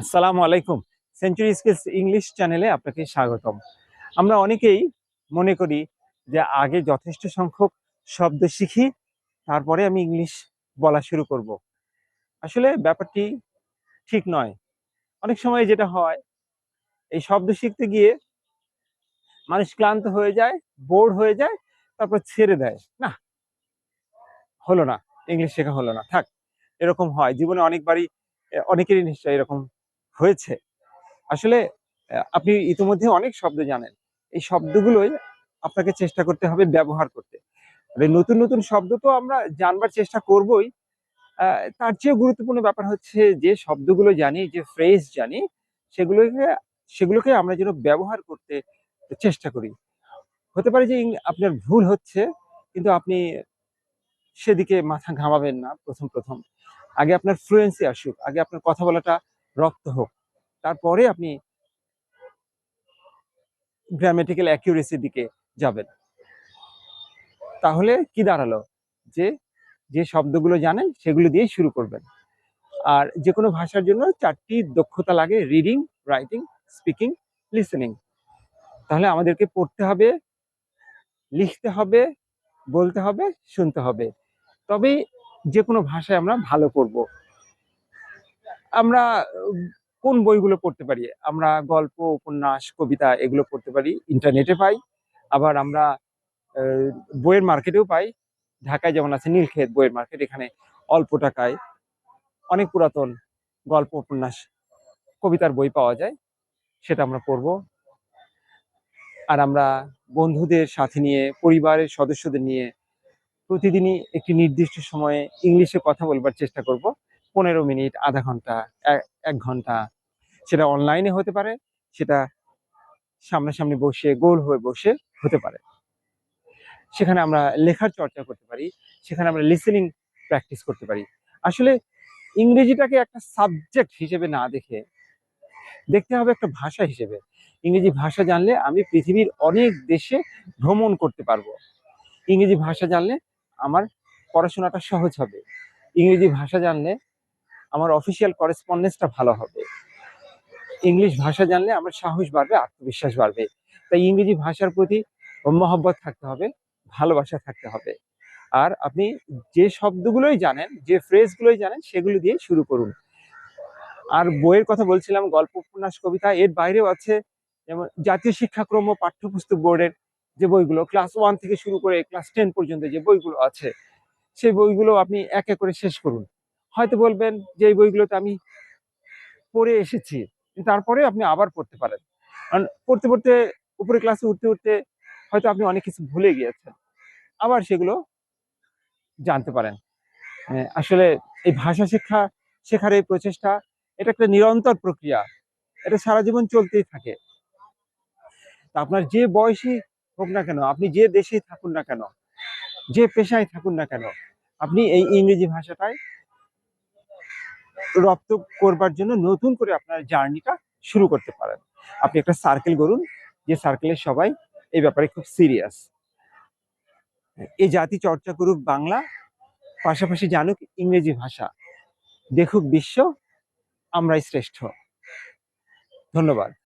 আসসালামু আলাইকুম। Century skills English চ্যানেলে আপনাকে স্বাগতম। আমরা অনেকেই মনে করি যে আগে যথেষ্ট সংখ্যক শব্দ শিখি, তারপরে আমি ইংলিশ বলা শুরু করব। আসলে ব্যাপারটি ঠিক নয়। অনেক সময় যেটা হয়, এই শব্দ শিখতে গিয়ে মানুষ ক্লান্ত হয়ে যায় বোর্ড হয়ে যায়, তারপর ছেড়ে দেয়। না, হলো না। ইংলিশ শেখা হলো না। থাক, এরকম হয়। জীবনে অনেকবারই, অনেকেরই নিশ্চয় এরকম হয়েছে। আসলে আপনি ইতিমধ্যে অনেক শব্দ জানেন। এই শব্দগুলোই আপনাকে চেষ্টা করতে হবে ব্যবহার করতে। নতুন নতুন শব্দ তো আমরা জানবার চেষ্টা করবই। তার চেয়েও গুরুত্বপূর্ণ ব্যাপার হচ্ছে যে শব্দগুলো জানি, যে ফ্রেজ জানি, সেগুলোকে সেগুলোকে আমরা যেন ব্যবহার করতে চেষ্টা করি। হতে পারে যে আপনার ভুল হচ্ছে, কিন্তু আপনি সেদিকে মাথা ঘামাবেন না প্রথম প্রথম। আগে আপনার ফ্লুয়েন্সি আসুক, আগে আপনার কথা বলাটা রপ্ত হোক। তারপরে আপনি গ্রামেটিক্যাল অ্যাকিউরেসির দিকে যাবেন। তাহলে কি দাঁড়াল? যে যে শব্দগুলো জানেন সেগুলো দিয়ে শুরু করবেন। আর যে কোনো ভাষার জন্য চারটি দক্ষতা লাগে রিডিং রাইটিং স্পিকিং লিসেনিং তাহলে আমাদেরকে পড়তে হবে, লিখতে হবে, বলতে হবে, শুনতে হবে। তবেই যে কোনো ভাষায় আমরা ভালো করব। আমরা, কোন বইগুলো পড়তে পারি? আমরা গল্প, উপন্যাস, কবিতা এগুলো পড়তে পারি, ইন্টারনেটে পাই। আবার আমরা বইয়ের মার্কেটেও পাই। ঢাকায় যেমন আছে নীলক্ষেত বইয়ের মার্কেট, এখানে অল্প টাকায় অনেক পুরাতন গল্প, উপন্যাস, কবিতার বই পাওয়া যায়। সেটা আমরা পড়ব। আর আমরা বন্ধুদের সাথে নিয়ে, পরিবারের সদস্যদের নিয়ে প্রতিদিনই একটি নির্দিষ্ট সময়ে ইংলিশে কথা বলবার চেষ্টা করব। পনেরো মিনিট, আধা ঘণ্টা এক ঘণ্টা। সেটা অনলাইনে হতে পারে, সেটা সামনাসামনি বসে, গোল হয়ে বসে হতে পারে। সেখানে আমরা লেখার চর্চা করতে পারি, সেখানে আমরা লিসেনিং প্র্যাকটিস করতে পারি। আসলে ইংরেজিটাকে একটা সাবজেক্ট হিসেবে না দেখে দেখতে হবে একটা ভাষা হিসেবে। ইংরেজি ভাষা জানলে আমি পৃথিবীর অনেক দেশে ভ্রমণ করতে পারব। ইংরেজি ভাষা জানলে আমার পড়াশোনাটা সহজ হবে। ইংরেজি ভাষা জানলে আমার অফিসিয়াল করেসপন্ডেন্সটা ভালো হবে। ইংলিশ ভাষা জানলে আমার সাহস বাড়বে, আত্মবিশ্বাস বাড়বে। তাই ইংরেজি ভাষার প্রতি মহব্বত থাকতে হবে, ভালোবাসা থাকতে হবে। আর আপনি যে শব্দগুলোই জানেন, যে ফ্রেজগুলোই জানেন, সেগুলো দিয়ে শুরু করুন। আর বইয়ের কথা বলছিলাম, গল্প, উপন্যাস, কবিতা, এর বাইরেও আছে যেমন জাতীয় শিক্ষাক্রম ও পাঠ্যপুস্তক বোর্ডের যে বইগুলো ক্লাস ওয়ান থেকে শুরু করে ক্লাস টেন পর্যন্ত যে বইগুলো আছে, সেই বইগুলো আপনি এক এক করে শেষ করুন। হয়তো বলবেন যে এই বইগুলোতে আমি পড়ে এসেছি। তারপরে আপনি আবার পড়তে পারেন। কারণ পড়তে পড়তে উপরে ক্লাসে উঠতে উঠতে হয়তো আপনি অনেক কিছু ভুলে গিয়েছেন। আবার সেগুলো জানতে পারেন। আহ, আসলে এই ভাষা শিক্ষা শেখার এই প্রচেষ্টা এটা একটা নিরন্তর প্রক্রিয়া। এটা সারা জীবন চলতেই থাকে। আপনার যে বয়সী হোক না কেন আপনি যে দেশেই থাকুন না কেন যে পেশায় থাকুন না কেন আপনি এই ইংরেজি ভাষাটায় রপ্ত করবার জন্য নতুন করে আপনার জার্নিটা শুরু করতে পারেন। আপনি একটা সার্কেল করুন যে সার্কেলের সবাই এই ব্যাপারে খুব সিরিয়াস এই জাতি চর্চা করুক বাংলা, পাশাপাশি জানুক ইংরেজি ভাষা, দেখুক বিশ্ব, আমরাই শ্রেষ্ঠ। ধন্যবাদ।